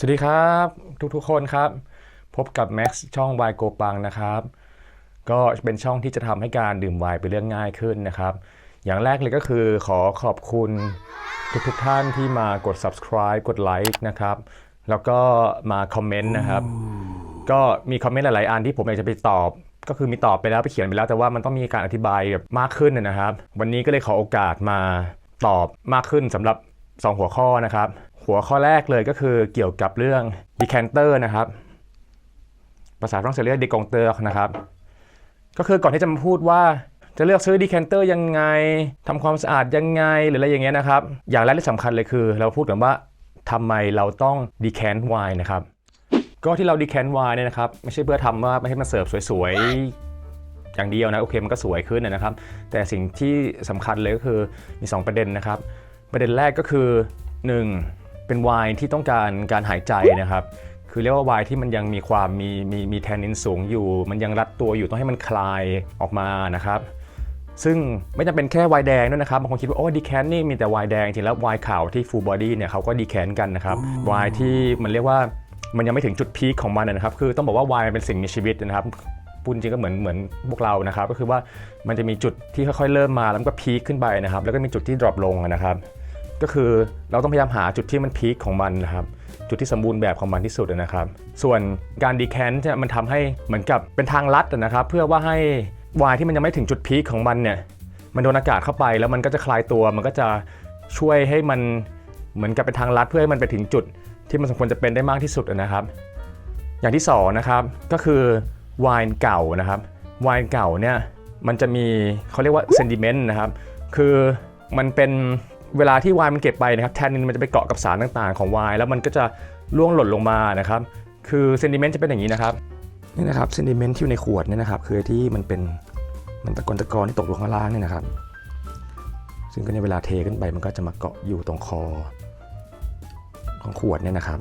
สวัสดีครับทุกๆคนครับ พบกับแม็กซ์ช่องวายโกปังนะครับ ก็เป็นช่องที่จะทำให้การดื่มไวน์เป็นเรื่องง่ายขึ้นนะครับ อย่างแรกเลยก็คือขอขอบคุณทุกๆท่านที่มากด subscribe กดไลค์นะครับ แล้วก็มาคอมเมนต์นะครับ ก็มีคอมเมนต์หลายๆอันที่ผมอยากจะไปตอบ ก็คือมีตอบไปแล้วไปเขียนไปแล้ว แต่ว่ามันต้องมีการอธิบายแบบมากขึ้นนะครับ วันนี้ก็เลยขอโอกาสมาตอบมากขึ้นสำหรับ 2 หัวข้อนะครับ หัวข้อแรกเลยก็คือเกี่ยวกับเรื่อง decanter นะครับ ภาษาฝรั่งเศสเรียก decanter นะครับ ก็คือก่อนที่จะมาพูดว่าจะเลือกซื้อ decanter ยังไงทำความสะอาดยังไงหรืออะไรอย่างเงี้ยนะครับ อย่างแรกที่สำคัญเลยคือ เราพูดกันว่าทำไมเราต้อง decant wine นะครับ ก็ที่เรา decant wine เนี่ยนะครับ ไม่ใช่เพื่อทำว่าไม่ให้มันเสิร์ฟสวยๆ อย่างเดียวนะโอเคมันก็สวยขึ้นนะครับ แต่สิ่งที่สำคัญเลยก็คือมี 2 ประเด็นนะครับ ประเด็นแรกก็คือ 1. เป็นไวน์ที่ต้องการการหายใจนะครับ คือเรียกว่าไวน์ที่มันยังมีความมีมีมีแทนนินสูงอยู่ มันยังรัดตัวอยู่ต้องให้มันคลายออกมานะครับ ซึ่งไม่จำเป็นแค่ไวน์แดงด้วยนะครับบางคนคิดว่าโอ้ดีแคนนี่มีแต่ไวน์แดงจริงแล้วไวน์ขาวที่ฟูลบอดี้เนี่ยเขาก็ดีแคนกันนะครับไวน์ที่มันเรียกว่ามันยังไม่ถึงจุดพีคของมันนะครับ คือต้องบอกว่าไวน์มันเป็นสิ่งมีชีวิตนะครับพูดจริงก็เหมือนเหมือนพวกเรานะครับ ก็คือว่ามันจะมีจุดที่ค่อยๆเริ่มมาแล้วก็พีคขึ้นไปนะครับ แล้วก็มีจุดที่ดรอปลงนะครับ ก็คือเราต้องพยายามหาจุดที่มันพีคของมันนะครับจุดที่สมบูรณ์แบบของมันที่สุดนะครับ ส่วนการดีแคนเนี่ยมันทำให้เหมือนกับเป็นทางลัดนะครับ เพื่อว่าให้วน์ที่มันยังไม่ถึงจุดพีคของมันเนี่ยมันโดนอากาศเข้าไปแล้วมันก็จะคลายตัว มันก็จะช่วยให้มันเหมือนกับเป็นทางลัดเพื่อให้มันไปถึงจุดที่มันสมควรจะเป็นได้มากที่สุดนะครับ อย่างที่สองนะครับก็คือไวน์เก่านะครับไวน์เก่าเนี่ยมันจะมีเขาเรียกว่าเซนดิเมนต์นะครับ คือมันเป็น เวลาที่ไวน์มันเก็บไปนะครับแทนนินมันจะไปเกาะกับสารต่างๆ ของไวน์แล้วมันก็จะร่วงหล่นลงมานะครับ คือเซนดิเมนต์จะเป็นอย่างนี้นะครับนี่นะครับเซนดิเมนต์ที่อยู่ในขวดเนี่ยนะครับคือที่มันเป็นมันตะกอนตะกอนที่ตกลงข้างล่างเนี่ยนะครับ ซึ่งก็ในเวลาเทขึ้นไปมันก็จะมาเกาะอยู่ตรงคอ ของขวดเนี่ยนะครับ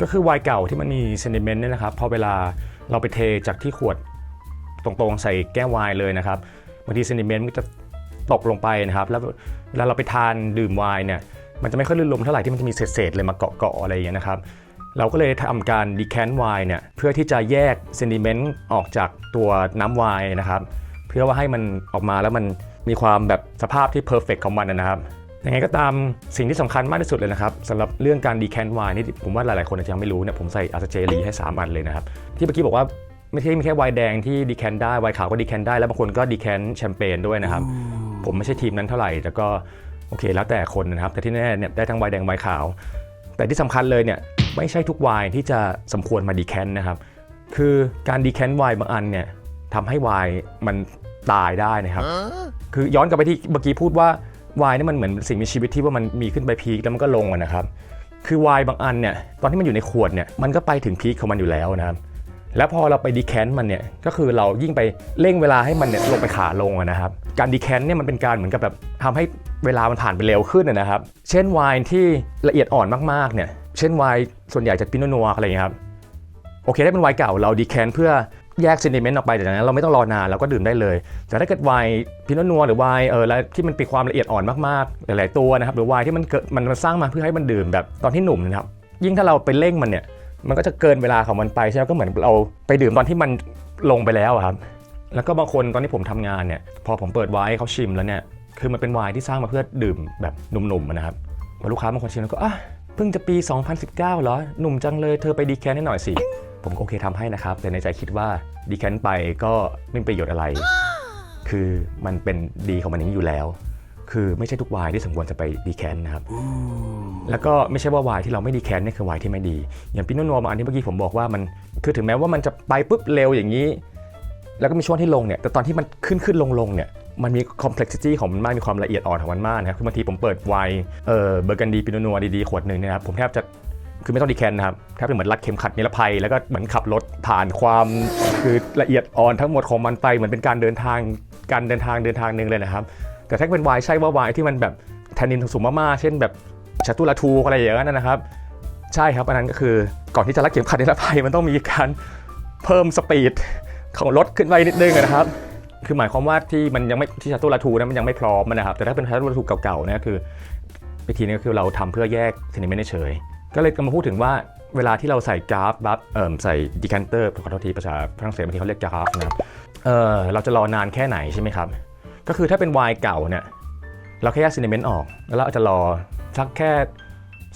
ก็คือไวน์เก่าที่มันมีเซนดิเมนต์เนี่ยนะครับพอเวลาเราไปเทจากที่ขวดตรงๆใส่แก้วไวน์เลยนะครับบางทีเซนดิเมนต์มันจะ ตกลงไปนะครับแล้วเวลาเราไปทานดื่มไวน์เนี่ยมันจะไม่ค่อยลื่นลมเท่าไหร่ที่มันจะมีเศษๆเลยมาเกาะๆอะไรอย่างเงี้นะครับเราก็เลยทำการดีแคนไวน์เนี่ยเพื่อที่จะแยกเซนดิเมนต์ออกจากตัวน้ำไวน์นะครับ เพื่อว่าให้มันออกมาแล้วมันมีความแบบสภาพที่เพอร์เฟกของมันนะครับยังไงก็ตามสิ่งที่สำคัญมากที่สุดเลยนะครับสำหรับเรื่องการดีแคนไวน์นี่ผมว่าหลายๆ คนอาจจะยังไม่รู้เนี่ยผมใส่อาร์เจลีให้ 3 อันเลยนะครับ ที่เมื่อกี้บอกว่าไม่ใช่มีแค่ไวน์แดงที่ดีแคนได้ไวน์ขาวก็ดีแคนได้แล้วบางคนก็ดีแคนแชมเปญด้วยนะครับ ผมไม่ใช่ทีมนั้นเท่าไหร่ แต่ก็โอเคแล้วแต่คนนะครับ แต่ที่แน่ๆเนี่ยได้ทั้งไวน์แดงไวน์ขาว แต่ที่สำคัญเลยเนี่ยไม่ใช่ทุกไวน์ที่จะสมควรมาดีแคนนะครับ คือการดีแคนไวน์บางอันเนี่ยทำให้ไวน์มันตายได้นะครับ คือย้อนกลับไปที่เมื่อกี้พูดว่าไวน์นี่มันเหมือนสิ่งมีชีวิตที่ว่ามันมีขึ้นไปพีคแล้วมันก็ลงอะนะครับ คือไวน์บางอันเนี่ยตอนที่มันอยู่ในขวดเนี่ยมันก็ไปถึงพีคของมันอยู่แล้วนะครับ แล้วพอเราไปดีแคนมันเนี่ยก็คือเรายิ่งไปเร่งเวลาให้มันเนี่ยลงไปขาลงนะครับการดีแคนเนี่ยมันเป็นการเหมือนกับแบบทำให้เวลามันผ่านไปเร็วขึ้นนะครับ เช่นไวน์ที่ละเอียดอ่อนมากๆเนี่ยเช่นไวน์ส่วนใหญ่จะปิโนนัวอะไรอย่างเงี้ครับโอเคถ้าเป็นไวน์เก่าเราดีแคนเพื่อแยกเซนติเมนต์ออกไปจากนั้นเราไม่ต้องรอนานเราก็ดื่มได้เลย แต่ถ้าเกิดไวน์พิโนนัวหรือไวน์เออแล้วที่มันมีความละเอียดอ่อนมากๆ หลายๆตัวนะครับหรือไวน์ที่มันเกิดมันมันสร้างมาเพื่อให้มันดื่มแบบตอนที่หนุ่มนะครับยิ่งถ้าเราไปเร่งมันเนี่ย มันก็จะเกินเวลาของมันไปใช่ไหมก็เหมือนเราไปดื่มตอนที่มันลงไปแล้วครับ แล้วก็บางคนตอนที่ผมทำงานเนี่ย พอผมเปิดไวน์ให้เขาชิมแล้วเนี่ย คือมันเป็นไวน์ที่สร้างมาเพื่อดื่มแบบหนุ่มๆนะครับพอลูกค้าบางคนชิมแล้วก็อะเพิ่งจะปี 2019เหรอ หนุ่มจังเลย เธอไปดีแคนให้หน่อยสิ ผมก็โอเคทำให้นะครับ แต่ในใจคิดว่าดีแคนไปก็ไม่ประโยชน์อะไร คือมันเป็นดีของมันอย่างนี้อยู่แล้ว คือไม่ใช่ทุกไวน์ที่สมควรจะไปดีแคนนะครับ แล้วก็ไม่ใช่ว่าไวน์ที่เราไม่ดีแคนนี่คือไวน์ที่ไม่ดี อย่างปิโนนัวบางอันที่เมื่อกี้ผมบอกว่ามัน คือถึงแม้ว่ามันจะไปปุ๊บเร็วอย่างนี้ แล้วก็มีช่วงที่ลงเนี่ย แต่ตอนที่มันขึ้นขึ้นลงลงเนี่ย มันมี complexity ของมันมาก มีความละเอียดอ่อนของมันมากนะครับ คือบางทีผมเปิดไวน์เอ่อเบอร์กันดีปิโนนัวดีๆขวดหนึ่งเนี่ยนะครับ ผมแทบจะ คือไม่ต้องดีแคนนะครับ แทบจะเหมือนรัดเข็มขัดนิรภัย แล้วก็เหมือนขับรถผ่านความคือละเอียดอ่อนทั้งหมดของมันไป เหมือนเป็นการเดินทาง การเดินทางเดินทางหนึ่งเลยนะครับ แต่ถ้าเป็นไวน์ใช่ว่าไวน์ที่มันแบบแทนนินสูงมากๆเช่นแบบชาตูลาทูอะไรอย่างนั้นนะครับ ใช่ครับอันนั้นก็คือก่อนที่จะรัดเข็มขัดนิรภัยมันต้องมีการเพิ่มสปีดของรถขึ้นไปนิดนึงนะครับ คือหมายความว่าที่มันยังไม่ที่ชาตูลาทูนะมันยังไม่พร้อมนะครับ แต่ถ้าเป็นชาตูลาทูเก่าๆนี่ยคือวิธีนี้ก็คือเราทำเพื่อแยกเซนิเมนต์เฉยก็เลยมาพูดถึงว่าเวลาที่เราใส่กราฟบัฟเอ่อใส่ดีคันเตอร์ขอโทษทีภาษาฝรั่งเศสบางทีเขาเรียกกราฟนะครับเออเราจะรอนานแค่ไหนใช่ไหมครับ ก็คือถ้าเป็นไวน์เก่าเนี่ยเราแค่แยกซินเนเมนต์ออก แล้วเราจะรอสักแค่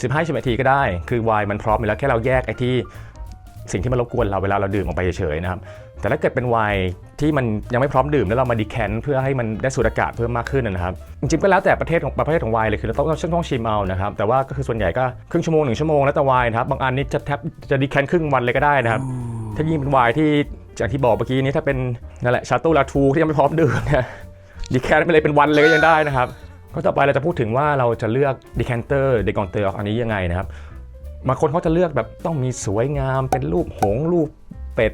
15สินาทีก็ได้ คือไวน์มันพร้อมอยู่แล้วแค่เราแยกไอ้ที่สิ่งที่มันรบกวนเราเวลาเราดื่มออกไปเฉยๆนะครับ แต่ถ้าเกิดเป็นไวน์ที่มันยังไม่พร้อมดื่มแล้วเรามาดีแคนเพื่อให้มันได้สูดอากาศเพิ่มมากขึ้นนะครับ จริงๆก็แล้วแต่ประเทศของประเภทของไวน์เลยคือเราต้องต้องต้องชิมเอานะครับ แต่ว่าก็คือส่วนใหญ่ก็ครึ่งชั่วโมงหนึ่งชั่วโมงแล้วแต่ไวน์นะครับ บางอันนี่จะแทบจะดีแคนครึ่งวันเลยก็ได้นะครับ ถ้ายิ่งเป็นไวน์ที่อย่างที่บอกเมื่อกี้นี้ถ้าเป็นนั่นแหละชาโต้ลาทูที่ยังไม่พร้อมดื่มเนี่ย ดีแคนไปเลยเป็นวันเลยก็ยังได้นะครับก็ต่อไปเราจะพูดถึงว่าเราจะเลือกดีแคนเตอร์เดกอนเตอร์อันนี้ยังไงนะครับบางคนเขาจะเลือกแบบต้องมีสวยงามเป็นรูปหงส์รูปเป็ด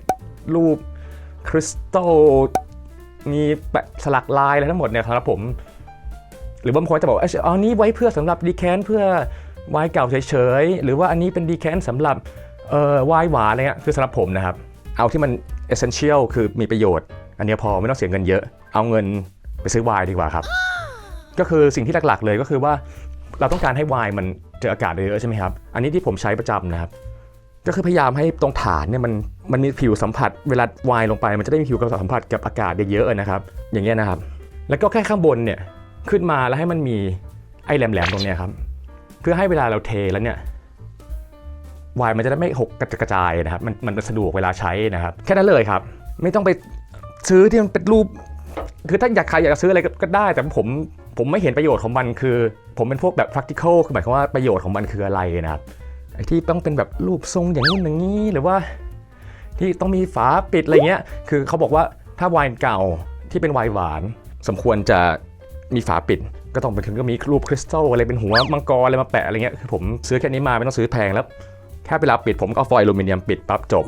รูปคริสตัลมีแปะสลักลายอะไรทั้งหมดเนี่ยครับผม หรือบางคนจะบอกว่าเอยอันนี้ไว้เพื่อสำหรับดีแคนเพื่อวน์เก่าเฉยๆ หรือว่าอันนี้เป็นดีแคนสำหรับเอ่อวน์หวานอะไรเงี้ยคือสำหรับผมนะครับ เอาที่มันเอเซนเชียลคือมีประโยชน์ อันนี้พอไม่ต้องเสียเงินเยอะ เอาเงิน ไปซื้อไวน์ดีกว่าครับ ก็คือสิ่งที่หลักๆเลยก็คือว่าเราต้องการให้ไวน์มันเจออากาศเยอะๆใช่ไหมครับ อันนี้ที่ผมใช้ประจำนะครับ ก็คือพยายามให้ตรงฐานเนี่ยมันมันมีผิวสัมผัสเวลาไวน์ลงไป มันจะได้มีผิวสัมผัสกับอากาศเยอะๆนะครับ อย่างเงี้ยนะครับ แล้วก็แค่ข้างบนเนี่ยขึ้นมาแล้วให้มันมีไอ้แหลมๆตรงเนี้ยครับ เพื่อให้เวลาเราเทแล้วเนี่ยวน์มันจะได้ไม่หกกระจายนะครับ มันมันสะดวกเวลาใช้นะครับ แค่นั้นเลยครับ ไม่ต้องไปซื้อที่มันเป็นรูป คือถ้าอยากใครอยากจะซื้ออะไรก็ได้ แต่ผมผมไม่เห็นประโยชน์ของมันคือ ผมเป็นพวกแบบ practical คือหมายความว่าประโยชน์ของมันคืออะไรนะครับไอ้ที่ต้องเป็นแบบรูปทรงอย่างนู้นอย่างนี้หรือว่า ที่ต้องมีฝาปิดอะไรเงี้ยคือเขาบอกว่าถ้าไวน์เก่าที่เป็นไวน์หวาน สมควรจะมีฝาปิด ก็ต้องเป็นถึงก็มีรูปคริสตัลอะไรเป็นหัวมังกรอะไรมาแปะอะไรเงี้ยคือผมซื้อแค่นี้มาไม่ต้องซื้อแพงแล้วแค่เวลาปิดผมก็เอาฟอยล์อลูมิเนียมปิดปั๊บจบ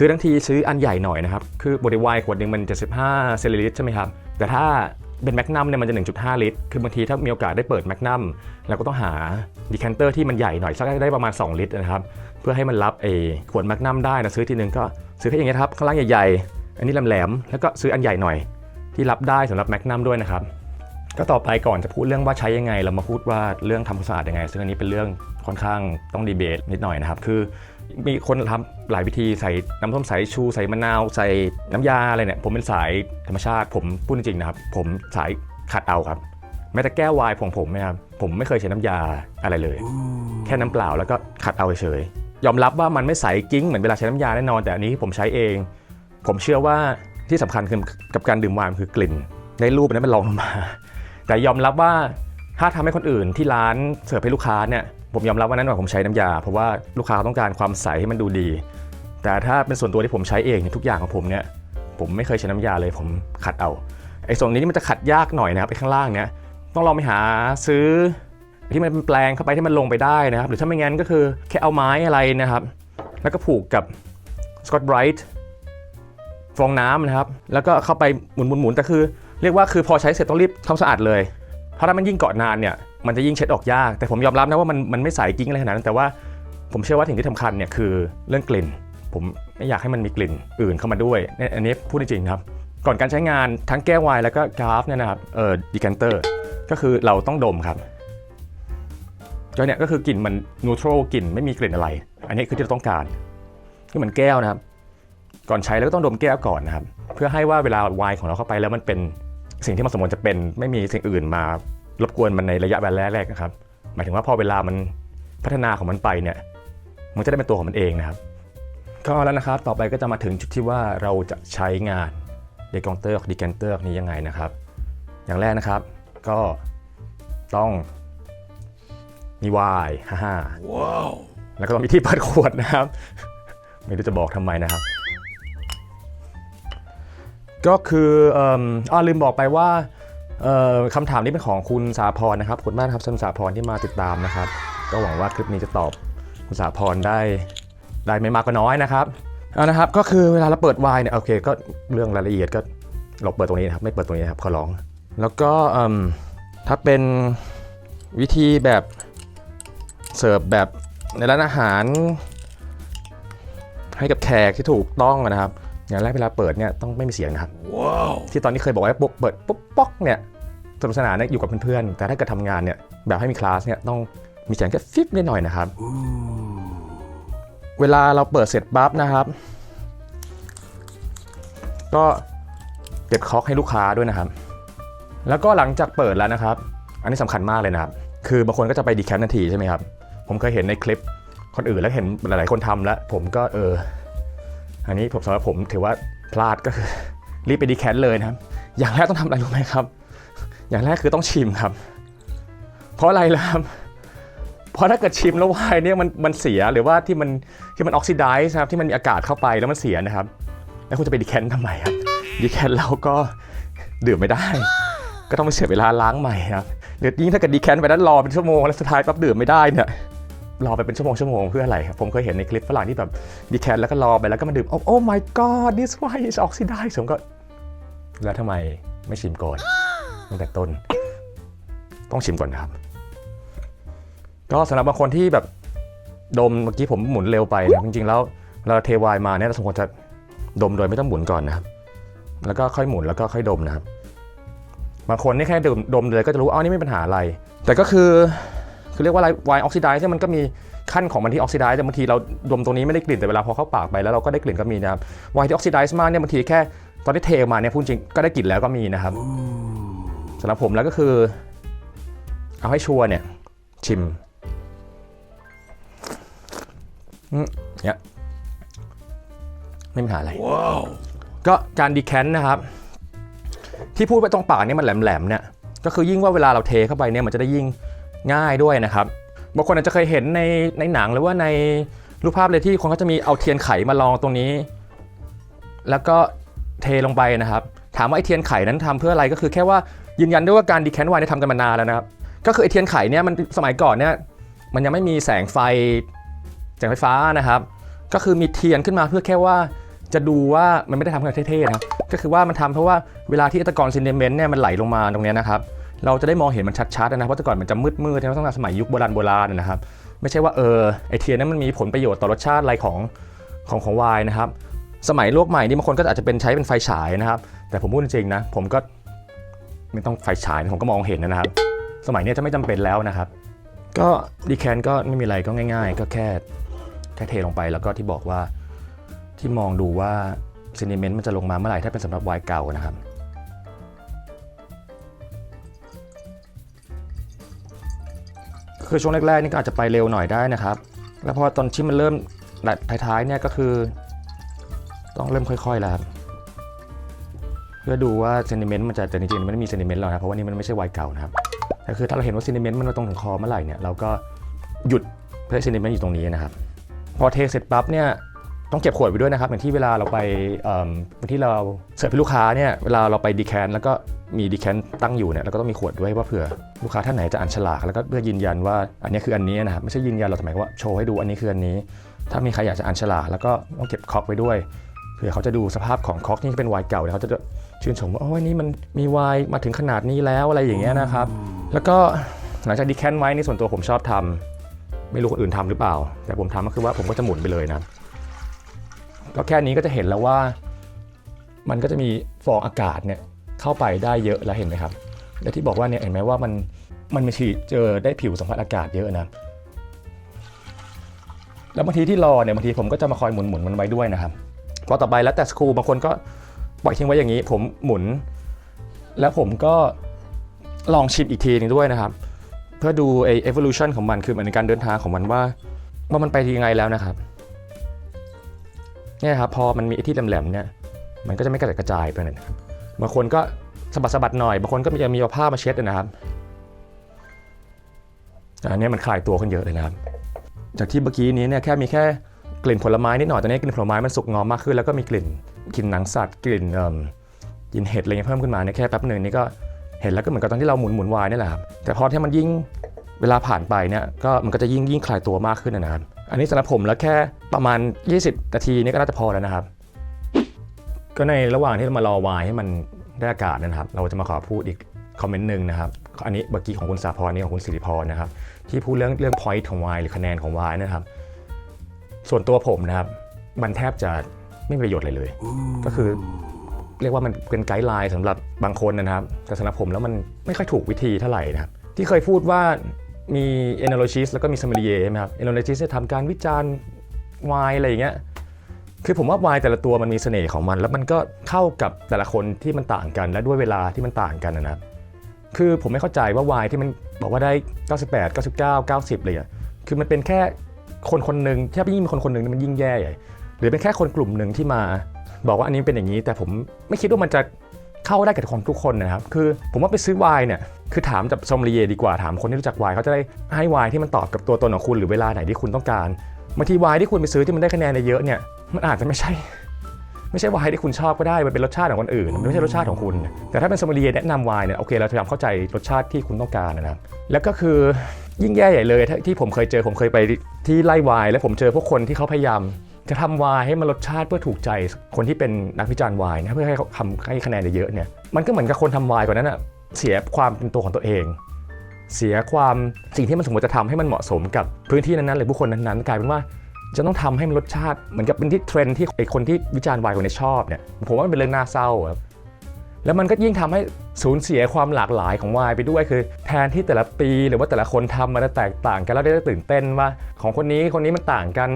ซื้อทั้งทีซื้ออันใหญ่หน่อยนะครับ คือบริวายขวดหนึ่งมัน 75เซนติลิตรใช่ไหมครับ แต่ถ้าเป็นแมกนัมเนี่ยมันจะ 1.5 ลิตร คือบางทีถ้ามีโอกาสได้เปิดแมกนัมเราก็ต้องหาดีแคนเตอร์ที่มันใหญ่หน่อยสักได้ประมาณ 2 ลิตรนะครับ เพื่อให้มันรับเอขวดแมกนัมได้นะซื้อทีนึงก็ซื้อแค่อย่างเงี้ยครับข้างล่างใหญ่ๆ อันนี้แหลมๆแล้วก็ซื้ออันใหญ่หน่อย ที่รับได้สำหรับแมกนัมด้วยนะครับก็ต่อไปก่อนจะพูดเรื่องว่าใช้ยังไง เรามาพูดว่าเรื่องทำความสะอาดยังไง ซึ่งอันนี้เป็นเรื่องค่อนข้างต้องดีเบตนิดหน่อยนะครับ คือ มีคนทำหลายวิธีใส่น้ำส้มสายชูใส่มะนาวใส่น้ำยาอะไรเนี่ยผมเป็นสายธรรมชาติ ผมพูดจริงๆนะครับ ผมสายขัดเอาครับแม้แต่แก้ววายของผมนะครับผมไม่เคยใช้น้ำยาอะไรเลย แค่น้ำเปล่าแล้วก็ขัดเอาเฉยยอมรับว่ามันไม่ใสกิ้งเหมือนเวลาใช้น้ำยาแน่นอน แต่อันนี้ผมใช้เอง ผมเชื่อว่าที่สำคัญคือกับการดื่มวน์มันคือกลิ่น ในรูปนั้นมันลองลงมา แต่ยอมรับว่าถ้าทำให้คนอื่นที่ร้านเสิร์ฟให้ลูกค้าเนี่ย ผมยอมรับว่านั้นว่าผมใช้น้ำยา เพราะว่าลูกค้าต้องการความใสให้มันดูดี แต่ถ้าเป็นส่วนตัวที่ผมใช้เองเนี่ยทุกอย่างของผมเนี่ยผมไม่เคยใช้น้ำยาเลยผมขัดเอาไอ้ส่วนนี้นี่มันจะขัดยากหน่อยนะครับไอ้ข้างล่างเนี่ยต้องลองไปหาซื้อที่มันเป็นแปลงเข้าไปที่มันลงไปได้นะครับ หรือถ้าไม่งั้นก็คือแค่เอาไม้อะไรนะครับ แล้วก็ผูกกับสกอตไบรท์ฟองน้ำนะครับ แล้วก็เข้าไปหมุนหมุนหมุนแต่คือ เรียกว่าคือพอใช้เสร็จต้องรีบทำสะอาดเลย เพราะถ้ามันยิ่งเกาะนานเนี่ย มันจะยิ่งเช็ดออกยาก แต่ผมยอมรับนะว่ามันมันไม่ใสกิ้งอะไรขนาดนั้น แต่ว่าผมเชื่อว่าสิ่งที่สำคัญเนี่ยคือเรื่องกลิ่น ผมไม่อยากให้มันมีกลิ่นอื่นเข้ามาด้วยเนี่ยอันนี้พูดจริงครับ ก่อนการใช้งานทั้งแก้วไวน์แล้วก็กราฟเนี่ยนะครับเออดีแคนเตอร์ก็คือเราต้องดมครับก็เนี่ยก็คือกลิ่นมันนูโตรกลิ่นไม่มีกลิ่นอะไร อันนี้คือที่เราต้องการก็เหมือนแก้วนะครับ ก่อนใช้แล้วก็ต้องดมแก้วก่อนนะครับ เพื่อให้ว่าเวลาไวน์ของเราเข้าไปแล้วมันเป็นสิ่งที่มันสมควรจะเป็นไม่มีสิ่งอื่นมา รบกวนมันในระยะเวลาแรกๆนะครับ หมายถึงว่าพอเวลามันพัฒนาของมันไปเนี่ย มันจะได้เป็นตัวของมันเองนะครับ ก็แล้วนะครับ ต่อไปก็จะมาถึงจุดที่ว่าเราจะใช้งานเดกองเตอร์ดีแกนเตอร์นี้ยังไงนะครับ อย่างแรกนะครับ ก็ต้องมีวายฮ่าฮ่าแล้วก็ต้องมีที่เปิดขวดนะครับ ไม่รู้จะบอกทำไมนะครับ ก็คือเอ่ออ้อลืมบอกไปว่าเอ่อ คำถามนี้เป็นของคุณสาพรนะครับขอบคุณมากครับสำหรับสาพรที่มาติดตามนะครับ ก็หวังว่าคลิปนี้จะตอบคุณสาพรได้ได้ไม่มากก็น้อยนะครับเอานะครับก็คือเวลาเราเปิดวน์เนี่ยโอเคก็เรื่องรายละเอียดก็เราเปิดตรงนี้นะครับไม่เปิดตรงนี้นะครับขอร้อง แล้วก็ถ้าเป็นวิธีแบบเสิร์ฟแบบในร้านอาหาร ให้กับแขกที่ถูกต้องนะครับ อย่างแรกเวลาเปิดเนี่ยต้องไม่มีเสียงนะครับที่ตอนนี้เคยบอกว่าปุ๊บเปิดปุ๊บป๊อกเนี่ยสนุกสนานเนี่ยอยู่กับเพื่อนๆแต่ถ้าเกิดทำงานเนี่ยแบบให้มีคลาสเนี่ยต้องมีเสียงแค่ฟิบนิดหน่อยนะครับ เวลาเราเปิดเสร็จปั๊บนะครับ ก็เก็บคอกให้ลูกค้าด้วยนะครับ แล้วก็หลังจากเปิดแล้วนะครับ อันนี้สำคัญมากเลยนะครับ คือบางคนก็จะไปดีแคปนาทีใช่ไหมครับ ผมเคยเห็นในคลิปคนอื่นแล้วเห็นหลายๆคนทำแล้ว ผมก็เออ อันนี้ผมสำหรับผมถือว่าพลาดก็คือรีบไปดีแคปเลยนะครับ อย่างแรกต้องทำอะไรรู้ไหมครับ อย่างแรกคือต้องชิมครับ เพราะอะไรล่ะครับ เพราะถ้าเกิดชิมแล้วไวน์เนี่ยมันมันเสียหรือว่าที่มันที่มันออกซิไดซ์นะครับที่มันมีอากาศเข้าไปแล้วมันเสียนะครับ แล้วคุณจะไปดีแคนทำไมครับดีแคนแล้วก็ดื่มไม่ได้ ก็ต้องไปเสียเวลาล้างใหม่ครับหรือยิ่งถ้าเกิดดีแคนไปนั้นรอเป็นชั่วโมงแล้วสุดท้ายปั๊บดื่มไม่ได้เนี่ย รอไปเป็นชั่วโมงชั่วโมงเพื่ออะไรครับผมเคยเห็นในคลิปฝรั่งที่แบบดีแคนแล้วก็รอไปแล้วก็มาดื่มโอ้โอ้ my god this wine is oxidized ผมก็ แล้วทำไมไม่ชิมก่อนตั้งแต่ต้น ต้องชิมก่อนนะครับ ก็สำหรับบางคนที่แบบดมเมื่อกี้ผมหมุนเร็วไปนะจริงๆแล้วเราเทไวน์มาเนี่ยเราสมควรจะดมโดยไม่ต้องหมุนก่อนนะครับ แล้วก็ค่อยหมุนแล้วก็ค่อยดมนะครับบางคนนี่แค่ดมดมเลยก็จะรู้อ้าวนี่ไม่มีปัญหาอะไร แต่ก็คือ คือเรียกว่าอะไรไวน์ออกซิไดซ์เนี่ยมันก็มีขั้นของมันที่ออกซิไดซ์แต่บางทีเราดมตรงนี้ไม่ได้กลิ่นแต่เวลาพอเข้าปากไปแล้วเราก็ได้กลิ่นก็มีนะครับไวน์ที่ออกซิไดซ์มากเนี่ยบางทีแค่ตอนที่เทออกมาเนี่ยพูดจริงก็ได้กลิ่นแล้วก็มีนะครับสำหรับผมแล้วก็คือ เอาให้ชัวร์เนี่ย ชิมอืมเนี่ยไม่มีปัญหาอะไรก็การดีแคนนะครับ ที่พูดไปตรงปากเนี่ยมันแหลมๆเนี่ยก็คือยิ่งว่าเวลาเราเทเข้าไปเนี่ยมันจะได้ยิ่ง ง่ายด้วยนะครับบางคนอาจจะเคยเห็นในในหนังหรือว่าในรูปภาพเลยที่คนเขาจะมีเอาเทียนไขมาลองตรงนี้ แล้วก็เทลงไปนะครับ ถามว่าไอเทียนไขนั้นทำเพื่ออะไรก็คือแค่ว่ายืนยันด้วยว่าการดีแคนไวน์เนี่ยทำกันมานานแล้วนะครับ ก็คือไอเทียนไขเนี่ยมันสมัยก่อนเนี่ยมันยังไม่มีแสงไฟแสงไฟฟ้านะครับ ก็คือมีเทียนขึ้นมาเพื่อแค่ว่าจะดูว่ามันไม่ได้ทำเพื่อเท่ๆนะครับก็คือว่ามันทำเพราะว่าเวลาที่ตะกอนซินเดเมนต์เนี่ยมันไหลลงมาตรงนี้นะครับ เราจะได้มองเห็นมันชัดๆนะเพราะแต่ก่อนมันจะมืดๆใช่ไหมตั้งแต่สมัยยุคโบราณโบราณนะครับไม่ใช่ว่าเออไอเทียนนั้นมันมีผลประโยชน์ต่อรสชาติอะไรของของของไวน์นะครับสมัยโลกใหม่นี่บางคนก็อาจจะเป็นใช้เป็นไฟฉายนะครับแต่ผมพูดจริงๆนะผมก็ไม่ต้องไฟฉายนะผมก็มองเห็นนะครับ สมัยนี้จะไม่จำเป็นแล้วนะครับ ก็ดีแคนก็ไม่มีอะไรก็ง่าย ๆ ก็แค่แค่เทลงไปแล้วก็ที่บอกว่าที่มองดูว่าเซนิเมนต์มันจะลงมาเมื่อไหร่ถ้าเป็นสำหรับไวน์เก่านะครับ คือช่วงแรกๆนี่ก็อาจจะไปเร็วหน่อยได้นะครับ แล้วพอตอนที่มันเริ่มท้ายๆเนี่ยก็คือ ต้องเริ่มค่อยๆแล้วครับเพื่อดูว่าเซนิเมนต์มันจะแต่จริงๆมันไม่มีเซนิเมนต์หรอกนะเพราะว่านี่มันไม่ใช่วายเก่านะครับแต่คือถ้าเราเห็นว่าเซนิเมนต์มันมาตรงถึงคอเมื่อไหร่เนี่ยเราก็หยุดเพื่อเซนิเมนต์อยู่ตรงนี้นะครับ พอเทเสร็จปั๊บเนี่ย ต้องเก็บขวดไว้ด้วยนะครับอย่างที่เวลาเราไปเอิ่มที่เราเสิร์ฟให้ลูกค้าเนี่ยเวลาเราไปดีแคนแล้วก็มีดีแคนตั้งอยู่เนี่ยเราก็ต้องมีขวดด้วยว่าเผื่อลูกค้าท่านไหนจะอ่านฉลากแล้วก็เพื่อยืนยันว่าอันนี้คืออันนี้นะครับไม่ใช่ยืนยันเราหมายความว่าโชว์ให้ดูอันนี้คืออันนี้ ถ้ามีใครอยากจะอ่านฉลากแล้วก็ต้องเก็บคอกไว้ด้วยเผื่อเขาจะดูสภาพของคอกที่เป็นไวน์เก่าเนี่ยเขาจะชื่นชมว่าโอ้ยนี่มันมีไวน์มาถึงขนาดนี้แล้วอะไรอย่างเงี้ยนะครับแล้วก็หลังจากดีแคนไว้นี่ส่วนตัวผมชอบทำไม่รู้คนอื่นทำหรือเปล่า แต่ผมทำก็คือว่าผมก็จะหมุนไปเลยนะ ก็แค่นี้ก็จะเห็นแล้วว่า มันก็จะมีฟองอากาศเนี่ยเข้าไปได้เยอะแล้วเห็นไหมครับ และที่บอกว่าเนี่ยเห็นไหมว่ามันมันมีฉีดเจอได้ผิวสัมผัสอากาศเยอะนะ แล้วบางทีที่รอเนี่ยบางทีผมก็จะมาคอยหมุนหมุนมันไว้ด้วยนะครับพอต่อไปแล้วแต่สครูบางคนก็ปล่อยทิ้งไว้อย่างนี้ ผมหมุน แล้วผมก็ลองชิมอีกทีหนึงด้วยนะครับ เพื่อดูไอ้ evolution ของมันคือมันในการเดินทางของมันว่าว่ามันไปยังไงแล้วนะครับ เนี่ยครับพอมันมีไอ้ที่แหลมๆเนี่ยมันก็จะไม่กระจัดกระจายไปนะครับบางคนก็สะบัดสะบัดหน่อยบางคนก็จะมีเอาผ้ามาเช็ดนะครับอันนี้มันคลายตัวขึ้นเยอะเลยนะครับ จากที่เมื่อกี้นี้เนี่ยแค่มีแค่กลิ่นผลไม้นิดหน่อยตอนนี้กลิ่นผลไม้มันสุกงอมมากขึ้น แล้วก็มีกลิ่นกลิ่นหนังสัตว์กลิ่นเอ่มกลิ่นเห็ดอะไรเงี้ยเพิ่มขึ้นมาเนี่ยแค่แป๊บหนึ่งนี่ก็เห็นแล้วก็เหมือนกับตอนที่เราหมุนหมุนวายนี่แหละครับแต่พอที่มันยิ่งเวลาผ่านไปเนี่ยก็มันก็จะยิ่งยิ่งคลายตัวมากขึ้นนะครับ อันนี้สำหรับผมแล้วแค่ประมาณ 20 นาทีนี่ก็น่าจะพอแล้วนะครับ ก็ในระหว่างที่เรามารอวายให้มันได้อากาศนะครับ เราจะมาขอพูดอีกคอมเมนต์หนึ่งนะครับอันนี้เมื่อกี้ของคุณสาพรนี่ของคุณสิริพรนะครับ ที่พูดเรื่องเรื่อง point ของวายหรือคะแนนของวายนะครับ ส่วนตัวผมนะครับ มันแทบจะไม่มีประโยชน์เลยเลย ก็คือเรียกว่ามันเป็นไกด์ไลน์สำหรับบางคนนะครับ แต่สำหรับผมแล้วมันไม่ค่อยถูกวิธีเท่าไหร่นะครับ ที่เคยพูดว่า มี enologist แล้วก็มี sommelier ใช่ไหมครับ enologist จะทำการวิจารณ์วายอะไรอย่างเงี้ยคือผมว่าวายแต่ละตัวมันมีเสน่ห์ของมัน แล้วมันก็เข้ากับแต่ละคนที่มันต่างกันและด้วยเวลาที่มันต่างกันนะครับคือผมไม่เข้าใจว่าวายที่มันบอกว่าได้ 98 99 90เลยอะคือมันเป็นแค่คนคนหนึ่งแค่ยิ่งมีคนคนหนึ่งมันยิ่งแย่ใหญ่หรือเป็นแค่คนกลุ่มหนึ่งที่มา บอกว่าอันนี้เป็นอย่างนี้ แต่ผมไม่คิดว่ามันจะ เข้าได้กับคนทุกคนนะครับ คือผมว่าไปซื้อไวน์เนี่ยคือถามจากซอมลีเยดีกว่าถามคนที่รู้จักไวน์เขาจะได้ให้ไวน์ที่มันตอบกับตัวตนของคุณหรือเวลาไหนที่คุณต้องการบางทีไวน์ที่คุณไปซื้อที่มันได้คะแนนเยอะเนี่ยมันอาจจะไม่ใช่ ไม่ใช่ไวน์ที่คุณชอบก็ได้มันเป็นรสชาติของคนอื่น มันไม่ใช่รสชาติของคุณ แต่ถ้าเป็นซอมลีเยแนะนำไวน์เนี่ยโอเคเราพยายามเข้าใจรสชาติที่คุณต้องการนะครับแล้วก็คือยิ่งแย่ใหญ่เลยที่ผมเคยเจอผมเคยไปที่ไล่ไวน์แล้วผมเจอพวกคนที่เขาพยายาม จะทำวน์ให้มันรสชาติเพื่อถูกใจคนที่เป็นนักวิจารณ์วน์นะเพื่อให้เขาทำให้คะแนนเยอะๆเนี่ยมันก็เหมือนกับคนทำวน์ก่อนนั้นอะเสียความเป็นตัวของตัวเอง เสียความสิ่งที่มันสมมติจะทำให้มันเหมาะสมกับพื้นที่นั้นๆหรือบุคคลนั้นๆกลายเป็นว่าจะต้องทำให้มันรสชาติเหมือนกับเป็นที่เทรนที่ไอคนที่วิจารณ์วน์คนนี้ชอบเนี่ยผมว่ามันเป็นเรื่องน่าเศร้าครับแล้วมันก็ยิ่งทำให้สูญเสียความหลากหลายของวน์ไปด้วยคือ แทนที่แต่ละปีหรือว่าแต่ละคนทำมันจะแตกต่างกันแล้วได้ตื่นเต้นว่า ของคนนี้คนนี้มันต่างกัน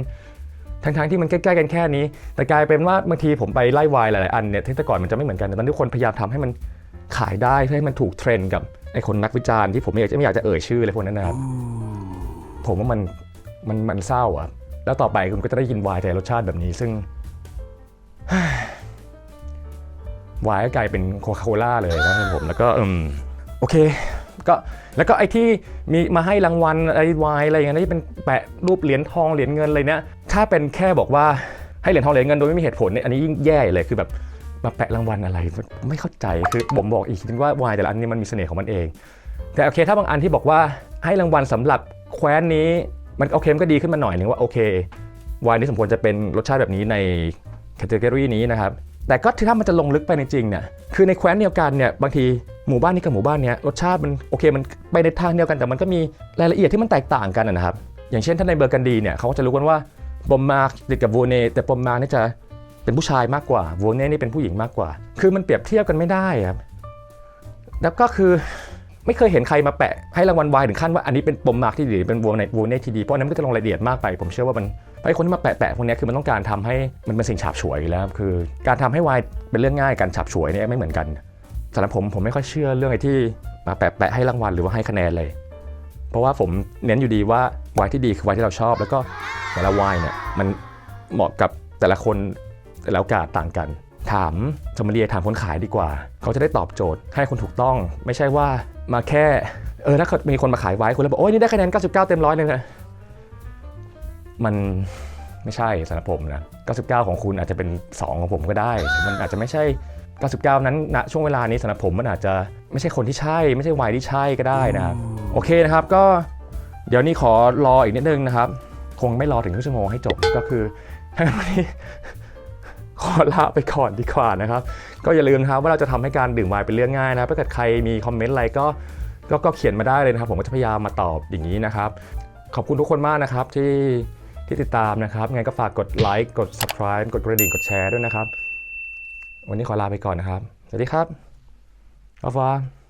ทั้งๆที่มันใกล้ๆกันแค่นี้ แต่กลายเป็นว่าบางทีผมไปไล่วายหลายๆอันเนี่ยที่แต่ก่อนมันจะไม่เหมือนกันแต่ตอนนี้ทุกคนพยายามทำให้มันขายได้เพื่อให้มันถูกเทรนด์กับไอ้คนนักวิจารณ์ที่ผมไม่อยากจะไม่อยากจะเอ่ยชื่อเลยพวกนั้นนะครับผมว่ามันมันมันเศร้าอะแล้วต่อไปคุณก็จะได้ยินวายแต่รสชาติแบบนี้ซึ่งวายก็กลายเป็นโคคาโคล่าเลยนะครับผมแล้วก็อืมโอเคก็แล้วก็ไอ้ที่มีมาให้รางวัลไอ้วายอะไรอย่างเงี้ยที่เป็นแปะรูปเหรียญทองเหรียญเงินอะไรเนี้ย ถ้าเป็นแค่บอกว่าให้เหรียญทองเหรียญเงินโดยไม่มีเหตุผลเนี่ยอันนี้ยิ่งแย่เลยคือแบบมาแปะรางวัลอะไรไม่เข้าใจคือผมบอกอีกทีนึงว่าวายแต่ละอันนี้มันมีเสน่ห์ของมันเอง แต่โอเคถ้าบางอันที่บอกว่าให้รางวัลสำหรับแคว้นนี้มันโอเคมันก็ดีขึ้นมาหน่อยนึงว่าโอเควายนี้สมควรจะเป็นรสชาติแบบนี้ในแคตตากรีนี้นะครับแต่ก็ถ้ามันจะลงลึกไปในจริงเนี่ยคือในแคว้นเดียวกันเนี่ยบางทีหมู่บ้านนี้กับหมู่บ้านเนี้ยรสชาติมันโอเคมันไปในทางเดียวกันแต่มันก็มีรายละเอียดที่มันแตกต่างกันนะครับ อย่างเช่นถ้าในเบอร์กันดีเนี่ยเขาก็จะรู้กันว่า ปอมมาร์กติดกับโวเนแต่ปอมมาร์กนี่จะเป็นผู้ชายมากกว่าโวเน่นี่เป็นผู้หญิงมากกว่า คือมันเปรียบเทียบกันไม่ได้ครับแล้วก็คือไม่เคยเห็นใครมาแปะให้รางวัลวายถึงขั้นว่าอันนี้เป็นปมมาร์กที่ดีเป็นวงในวเน่ที่ดีเพราะนั้นมันก็จะลงรายละเอียดมากไป ผมเชื่อว่ามันไอ้คนที่มาแปะแปะพวกนี้คือมันต้องการทำให้มันเป็นสิ่งฉาบฉวยแล้วคือ การทำให้วายเป็นเรื่องง่ายการฉาบฉวยเนี่ยไม่เหมือนกันสำหรับผมผมไม่ค่อยเชื่อเรื่องไอ้ที่มาแปะแปะให้รางวัลหรือว่าให้คะแนนเลย เพราะว่าผมเน้นอยู่ดีว่าวายที่ดีคือวายที่เราชอบ แล้วก็ แต่ละวายเนี่ยมันเหมาะกับแต่ละคนแต่ละโอกาสต่างกัน ถามสมเรียถามคนขายดีกว่า เขาจะได้ตอบโจทย์ให้คนถูกต้อง ไม่ใช่ว่ามาแค่เออถ้าเกิดมีคนมาขายไว้คุณแล้วบอกโอ้ยนี่ได้คะแนน 99 เต็มร้อยเลยนะมันไม่ใช่สำหรับผมนะ 99 ของคุณอาจจะเป็น 2 ของผมก็ได้ มันอาจจะไม่ใช่ 99 นั้นณช่วงเวลานี้สำหรับผมมันอาจจะไม่ใช่คนที่ใช่ ไม่ใช่วัยที่ใช่ก็ได้นะครับ โอเคนะครับก็เดี๋ยวนี้ขอรออีกนิดนึงนะครับ คงไม่รอถึงครึ่งชั่วโมงให้จบก็คือวันนี้ขอลาไปก่อนดีกว่านะครับ ก็อย่าลืมครับว่าเราจะทำให้การดื่มไวน์เป็นเรื่องง่ายนะครับถ้าเกิดใครมีคอมเมนต์อะไรก็ก็ก็เขียนมาได้เลยนะครับ ผมก็จะพยายามมาตอบอย่างนี้นะครับ ขอบคุณทุกคนมากนะครับที่ที่ติดตามนะครับไงก็ฝากกดไลค์กด subscribe กดกระดิ่งกดแชร์ด้วยนะครับ วันนี้ขอลาไปก่อนนะครับ สวัสดีครับ au revoir